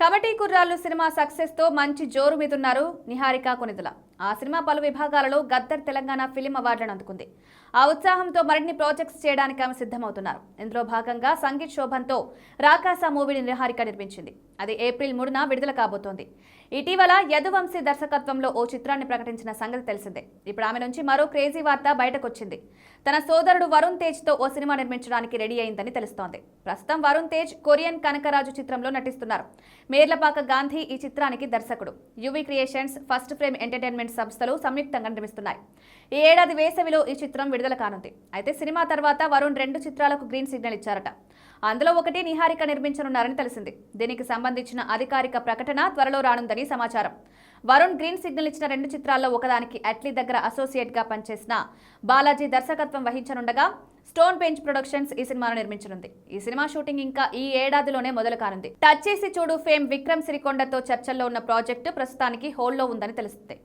కబడ్డీ కుర్రాళ్ళు సినిమా సక్సెస్తో మంచి జోరు మీదున్నారు నిహారిక కొనిదల. ఆ సినిమా పలు విభాగాలలో గద్దర్ తెలంగాణ ఫిలిం అవార్డులను అందుకుంది. ఆ ఉత్సాహంతో మరిన్ని ప్రాజెక్ట్స్ చేయడానికి ఆమె సిద్ధమవుతున్నారు. ఇందులో భాగంగా సంగీత్ శోభంతో రాకాస మూవీని నిహారిక నిర్మించింది. అది ఏప్రిల్ మూడున విడుదల కాబోతోంది. ఇటీవల యదువంశీ దర్శకత్వంలో ఓ చిత్రాన్ని ప్రకటించిన సంగతి తెలిసిందే. ఇప్పుడు ఆమె నుంచి మరో క్రేజీ వార్త బయటకొచ్చింది. తన సోదరుడు వరుణ్ తేజ్తో ఓ సినిమా నిర్మించడానికి రెడీ అయిందని తెలుస్తోంది. ప్రస్తుతం వరుణ్ తేజ్ కొరియన్ కనకరాజు చిత్రంలో నటిస్తున్నారు. మేర్లపాక గాంధీ ఈ చిత్రానికి దర్శకుడు. UV Creations First Frame Entertainment సంస్థలు సంయుక్తంగా నిర్మిస్తున్నాయి. ఈ ఏడాది వేసవిలో ఈ చిత్రం విడుదల కానుంది. అయితే సినిమా తర్వాత వరుణ్ రెండు చిత్రాలకు గ్రీన్ సిగ్నల్ ఇచ్చారట. అందులో ఒకటి నిహారిక నిర్మించనున్నారని తెలిసింది. దీనికి సంబంధించిన అధికారిక ప్రకటన త్వరలో రానుందని సమాచారం. వరుణ్ గ్రీన్ సిగ్నల్ ఇచ్చిన రెండు చిత్రాల్లో ఒకదానికి అట్లీ దగ్గర అసోసియేట్గా పనిచేసిన బాలాజీ దర్శకత్వం వహించనుండగా స్టోన్ బెంచ్ ప్రొడక్షన్స్ ఈ సినిమాను నిర్మించనుంది. ఈ సినిమా షూటింగ్ ఇంకా ఈ ఏడాదిలోనే మొదలు కానుంది. టచ్ చేసి చూడు ఫేమ్ విక్రమ్ సిరికొండతో చర్చల్లో ఉన్న ప్రాజెక్టు ప్రస్తుతానికి హోల్డ్లో ఉందని తెలుస్తుంది.